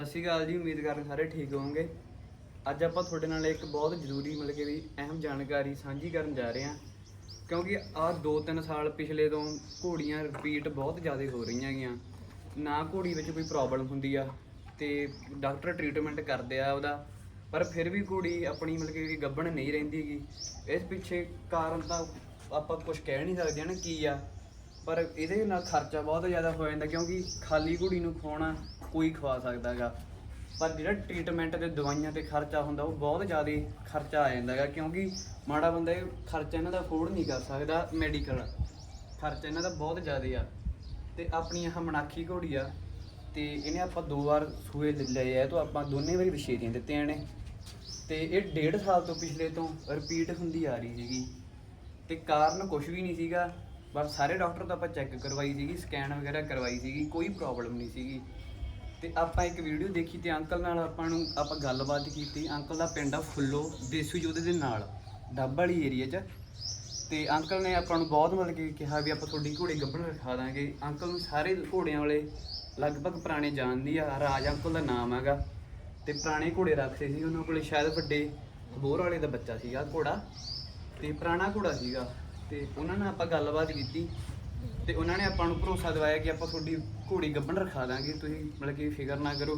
ਸਤਿ ਸ਼੍ਰੀ ਅਕਾਲ ਜੀ, ਉਮੀਦ ਕਰਦੇ ਸਾਰੇ ਠੀਕ ਹੋਵੋਗੇ। ਅੱਜ ਆਪਾਂ ਤੁਹਾਡੇ ਨਾਲ ਇੱਕ ਬਹੁਤ ਜ਼ਰੂਰੀ ਮਤਲਬ ਕਿ ਵੀ ਅਹਿਮ ਜਾਣਕਾਰੀ ਸਾਂਝੀ ਕਰਨ ਜਾ ਰਹੇ ਹਾਂ। ਕਿਉਂਕਿ ਆਹ 2-3 ਸਾਲ ਪਿਛਲੇ ਤੋਂ ਘੋੜੀਆਂ ਰਿਪੀਟ ਬਹੁਤ ਜ਼ਿਆਦਾ ਹੋ ਰਹੀਆਂ ਹੈਗੀਆਂ। ਨਾ ਘੋੜੀ ਵਿੱਚ ਕੋਈ ਪ੍ਰੋਬਲਮ ਹੁੰਦੀ ਆ ਤੇ ਡਾਕਟਰ ਟ੍ਰੀਟਮੈਂਟ ਕਰਦੇ ਆ ਉਹਦਾ। ਪਰ ਫਿਰ ਵੀ ਘੋੜੀ ਆਪਣੀ ਮਤਲਬ ਕਿ ਵੀ ਗੱਭਣ ਨਹੀਂ ਰਹਿੰਦੀ ਗੀ ਇਸ ਪਿੱਛੇ ਕਾਰਨ ਤਾਂ ਆਪਾਂ ਕੁਝ ਕਹਿ ਨਹੀਂ ਸਕਦੇ ਨਾ ਕੀ ਆ। ਪਰ ਇਹਦੇ ਨਾਲ ਖਰਚਾ ਬਹੁਤ ਜ਼ਿਆਦਾ ਹੋ ਜਾਂਦਾ ਕਿਉਂਕਿ ਖਾਲੀ ਘੋੜੀ ਨੂੰ ਖਵਾਉਣਾ ਕੋਈ ਖਵਾ ਸਕਦਾਗਾ ਪਰ ਜਿਹੜਾ ਟ੍ਰੀਟਮੈਂਟ ਤੇ ਦਵਾਈਆਂ ਤੇ ਖਰਚਾ ਹੁੰਦਾ, ਉਹ ਬਹੁਤ ਜ਼ਿਆਦਾ ਖਰਚਾ ਆ ਜਾਂਦਾ ਜਾਂਦਾਗਾ ਕਿਉਂਕਿ ਮਾੜਾ ਬੰਦਾ ਇਹ ਖਰਚਾ ਇਹਨਾਂ ਦਾ ਅਫੋਰਡ ਨਹੀਂ ਕਰ ਸਕਦਾ ਮੈਡੀਕਲ ਖਰਚਾ ਇਹਨਾਂ ਦਾ ਬਹੁਤ ਜ਼ਿਆਦਾ ਆ। ਤੇ ਆਪਣੀ ਆਹ ਮਨਾਖੀ ਘੋੜੀ ਆ, ਤੇ ਇਹਨੇ ਆਪਾਂ ਦੋ ਵਾਰ ਸੂਏ ਲਏ ਆ, ਤੋਂ ਆਪਾਂ ਦੋਨੇ ਵਾਰੀ ਵਿਸ਼ੇਰੀਆਂ ਦਿੱਤੀਆਂ ਨੇ। ਤੇ ਇਹ ਡੇਢ ਸਾਲ ਤੋਂ ਪਿਛਲੇ ਤੋਂ ਰਿਪੀਟ ਹੁੰਦੀ ਆ ਰਹੀ ਸੀਗੀ। ਤੇ ਕਾਰਨ ਕੁਝ ਵੀ ਨਹੀਂ ਸੀਗਾ। ਬਸ ਸਾਰੇ ਡਾਕਟਰ ਤੋਂ ਆਪਾਂ ਚੈੱਕ ਕਰਵਾਈ ਸੀਗੀ ਸਕੈਨ ਵਗੈਰਾ ਕਰਵਾਈ ਸੀਗੀ, ਕੋਈ ਪ੍ਰੋਬਲਮ ਨਹੀਂ ਸੀਗੀ। ਤੇ ਆਪਾਂ ਇੱਕ ਵੀਡੀਓ ਦੇਖੀ ਤੇ ਅੰਕਲ ਨਾਲ ਆਪਾਂ ਨੂੰ ਆਪਾਂ ਗੱਲਬਾਤ ਕੀਤੀ। ਅੰਕਲ ਦਾ ਪਿੰਡ ਆ ਫੁੱਲੋ, ਦੇਸੂ ਯੋਧੇ ਦੇ ਨਾਲ, ਡੱਬ ਵਾਲੀ ਏਰੀਆ 'ਚ। ਤੇ ਅੰਕਲ ਨੇ ਆਪਾਂ ਨੂੰ ਬਹੁਤ ਮਤਲਬ ਕਿ ਕਿਹਾ ਵੀ ਆਪਾਂ ਤੁਹਾਡੀ ਘੋੜੇ ਗੱਭਣ ਰਖਾ ਦਾਂਗੇ। ਅੰਕਲ ਨੂੰ ਸਾਰੇ ਘੋੜਿਆਂ ਵਾਲੇ ਲਗਭਗ ਪੁਰਾਣੇ ਜਾਣਦੀ ਆ, ਰਾਜ ਅੰਕਲ ਦਾ ਨਾਮ ਹੈਗਾ। ਤੇ ਪੁਰਾਣੇ ਘੋੜੇ ਰੱਖਦੇ ਸੀ, ਉਹਨਾਂ ਕੋਲੇ ਸ਼ਾਇਦ ਵੱਡੇ ਬੋਰ ਵਾਲੇ ਦਾ ਬੱਚਾ ਸੀਗਾ ਘੋੜਾ। ਤੇ ਪੁਰਾਣਾ ਘੋੜਾ ਸੀਗਾ। ਤੇ ਉਹਨਾਂ ਨਾਲ ਆਪਾਂ ਗੱਲਬਾਤ ਕੀਤੀ ਤੇ ਉਹਨਾਂ ਨੇ ਆਪਾਂ ਨੂੰ ਭਰੋਸਾ ਦਿਵਾਇਆ ਕਿ ਆਪਾਂ ਤੁਹਾਡੀ ਘੋੜੀ ਗੱਭਣ ਰਖਾ ਦਾਂਗੇ। ਤੁਸੀਂ ਮਤਲਬ ਕਿ ਫਿਕਰ ਨਾ ਕਰੋ,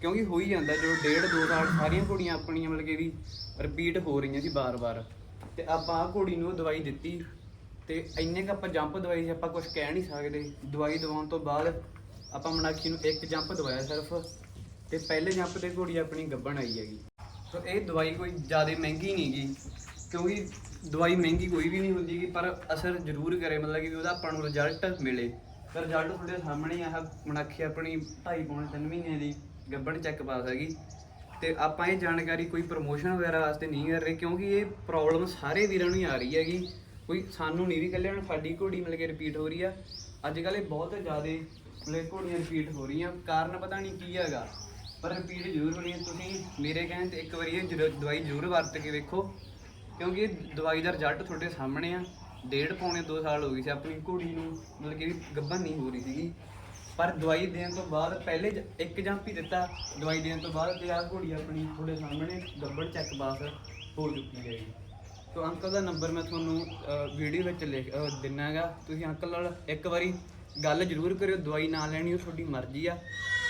ਕਿਉਂਕਿ ਹੋ ਹੀ ਜਾਂਦਾ ਜੋ ਡੇਢ, ਦੋ ਸਾਲ ਸਾਰੀਆਂ ਘੋੜੀਆਂ ਆਪਣੀਆਂ ਮਤਲਬ ਕਿ ਵੀ ਰਿਪੀਟ ਹੋ ਰਹੀਆਂ ਸੀ ਬਾਰ-ਬਾਰ ਤੇ ਆਪਾਂ ਆਹ ਘੋੜੀ ਨੂੰ ਦਵਾਈ ਦਿੱਤੀ ਤੇ ਇੰਨੇ ਕ ਆਪਾਂ ਜੰਪ ਦਵਾਈ ਸੀ, ਆਪਾਂ ਕੁਝ ਕਹਿ ਨਹੀਂ ਸਕਦੇ। ਦਵਾਈ ਦਵਾਉਣ ਤੋਂ ਬਾਅਦ ਆਪਾਂ ਮਨਾਖੀ ਨੂੰ ਇੱਕ ਜੰਪ ਦਵਾਇਆ ਸਿਰਫ ਤੇ ਪਹਿਲੇ ਜੰਪ ਤੇ ਘੋੜੀ ਆਪਣੀ ਗੱਭਣ ਆਈ ਹੈਗੀ। ਸੋ ਇਹ ਦਵਾਈ ਕੋਈ ਜ਼ਿਆਦਾ ਮਹਿੰਗੀ ਨਹੀਂ ਗੀ। ਕਿਉਂਕਿ ਦਵਾਈ ਮਹਿੰਗੀ ਕੋਈ ਵੀ ਨਹੀਂ ਹੁੰਦੀ ਗੀ, ਪਰ ਅਸਰ ਜ਼ਰੂਰ ਕਰੇ, ਮਤਲਬ ਕਿ ਉਹਦਾ ਆਪਾਂ ਨੂੰ ਰਿਜ਼ਲਟ ਮਿਲੇ। ਪਰ ਰਿਜ਼ਲਟ ਤੁਹਾਡੇ ਸਾਹਮਣੇ ਆਹ ਮਨਾਖੀ ਆਪਣੀ ਢਾਈ ਪੌਣੇ 3 ਮਹੀਨੇ ਦੀ ਗੱਭਣ ਚੈੱਕ ਪਾਸ ਹੈਗੀ। ਤੇ ਆਪਾਂ ਇਹ ਜਾਣਕਾਰੀ ਕੋਈ ਪ੍ਰੋਮੋਸ਼ਨ ਵਗੈਰਾ ਵਾਸਤੇ ਨਹੀਂ ਕਰ ਰਹੇ, ਕਿਉਂਕਿ ਇਹ ਪ੍ਰੋਬਲਮ ਸਾਰੇ ਵੀਰਾਂ ਨੂੰ ਹੀ ਆ ਰਹੀ ਹੈਗੀ। ਕੋਈ ਸਾਨੂੰ ਨਹੀਂ ਵੀ ਇਕੱਲੇ ਹੁਣ ਸਾਡੀ ਘੋੜੀ ਮਿਲ ਕੇ ਰਿਪੀਟ ਹੋ ਰਹੀ ਆ। ਅੱਜ ਕੱਲ੍ਹ ਇਹ ਬਹੁਤ ਜ਼ਿਆਦਾ ਮਤਲਬ ਘੋੜੀਆਂ ਰਿਪੀਟ ਹੋ ਰਹੀਆਂ, ਕਾਰਨ ਪਤਾ ਨਹੀਂ ਕੀ ਹੈਗਾ। ਪਰ ਰਿਪੀਟ ਜ਼ਰੂਰ ਹੋਣੀ ਹੈ ਤੁਸੀਂ ਮੇਰੇ ਕਹਿਣ ਤੇ ਇੱਕ ਵਾਰੀ ਇਹ ਜ਼ਰੂਰ- ਦਵਾਈ ਜ਼ਰੂਰ ਵਰਤ ਕੇ ਵੇਖੋ। ਕਿਉਂਕਿ ਦਵਾਈ ਦਾ ਰਿਜ਼ਲਟ ਤੁਹਾਡੇ ਸਾਹਮਣੇ ਆ। ਡੇਢ ਪੌਣੇ 2 ਸਾਲ ਹੋ ਗਈ ਸੀ ਆਪਣੀ ਘੋੜੀ ਨੂੰ ਮਤਲਬ ਕਿ ਗੱਭਣ ਨਹੀਂ ਹੋ ਰਹੀ ਸੀਗੀ। ਪਰ ਦਵਾਈ ਦੇਣ ਤੋਂ ਬਾਅਦ ਪਹਿਲੇ ਜ- ਇੱਕ ਜੰਪ ਹੀ ਦਿੱਤਾ। ਦਵਾਈ ਦੇਣ ਤੋਂ ਬਾਅਦ ਤੇ ਆਹ ਘੋੜੀ ਆਪਣੀ ਤੁਹਾਡੇ ਸਾਹਮਣੇ ਗੱਭਣ ਚੈੱਕ ਪਾਸ ਹੋ ਚੁੱਕੀ ਹੈ ਜੀ। ਤੋ ਅੰਕਲ ਦਾ ਨੰਬਰ ਮੈਂ ਤੁਹਾਨੂੰ ਵੀਡੀਓ ਵਿੱਚ ਲਿਖ ਅਹ ਦਿੰਨਾ ਹੈਗਾ ਤੁਸੀਂ ਅੰਕਲ ਨਾਲ ਇੱਕ ਵਾਰੀ ਗੱਲ ਜ਼ਰੂਰ ਕਰਿਓ। ਦਵਾਈ ਨਾ ਲੈਣੀ ਉਹ ਤੁਹਾਡੀ ਮਰਜ਼ੀ ਆ।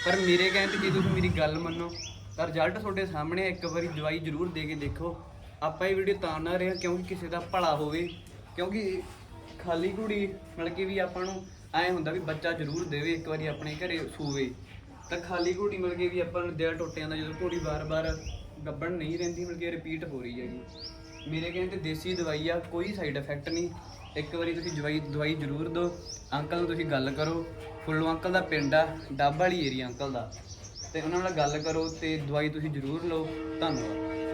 ਪਰ ਮੇਰੇ ਕਹਿਣ ਤੇ ਜੇ ਤੁਸੀਂ ਮੇਰੀ ਗੱਲ ਮੰਨੋ ਤਾਂ ਰਿਜ਼ਲਟ ਤੁਹਾਡੇ ਸਾਹਮਣੇ ਆ, ਇੱਕ ਵਾਰੀ ਦਵਾਈ ਜ਼ਰੂਰ ਦੇ ਕੇ ਦੇਖੋ। ਆਪਾਂ ਇਹ ਵੀਡੀਓ ਤਾਂ ਨਾ ਰਹੇ ਹਾਂ ਕਿਉਂਕਿ ਕਿਸੇ ਦਾ ਭਲਾ ਹੋਵੇ, ਕਿਉਂਕਿ ਖਾਲੀ ਘੋੜੀ ਮਤਲਬ ਕਿ ਵੀ ਆਪਾਂ ਨੂੰ ਐ ਹੁੰਦਾ ਵੀ ਬੱਚਾ ਜ਼ਰੂਰ ਦੇਵੇ, ਇੱਕ ਵਾਰੀ ਆਪਣੇ ਘਰੇ ਸੂਵੇ। ਤਾਂ ਖਾਲੀ ਘੋੜੀ ਮਤਲਬ ਕਿ ਵੀ ਆਪਾਂ ਨੂੰ ਦਿਲ ਟੁੱਟ ਜਾਂਦਾ ਜਦੋਂ ਘੋੜੀ ਵਾਰ-ਵਾਰ ਗੱਬਣ ਨਹੀਂ ਰਹਿੰਦੀ, ਮਤਲਬ ਕਿ ਰਿਪੀਟ ਹੋ ਰਹੀ ਹੈਗੀ। ਮੇਰੇ ਕਹਿੰਦੇ ਦੇਸੀ ਦਵਾਈ ਆ, ਕੋਈ ਸਾਈਡ ਇਫੈਕਟ ਨਹੀਂ। ਇੱਕ ਵਾਰੀ ਤੁਸੀਂ ਦਵਾਈ ਦਵਾਈ ਜ਼ਰੂਰ ਦਿਓ। ਅੰਕਲ ਨਾਲ ਤੁਸੀਂ ਗੱਲ ਕਰੋ। ਫੁੱਲੋ ਅੰਕਲ ਦਾ ਪਿੰਡ ਆ, ਡੱਬ ਵਾਲੀ ਏਰੀਆ ਅੰਕਲ ਦਾ। ਤੇ ਉਹਨਾਂ ਨਾਲ ਗੱਲ ਕਰੋ ਤੇ ਦਵਾਈ ਤੁਸੀਂ ਜ਼ਰੂਰ ਲਓ। ਧੰਨਵਾਦ।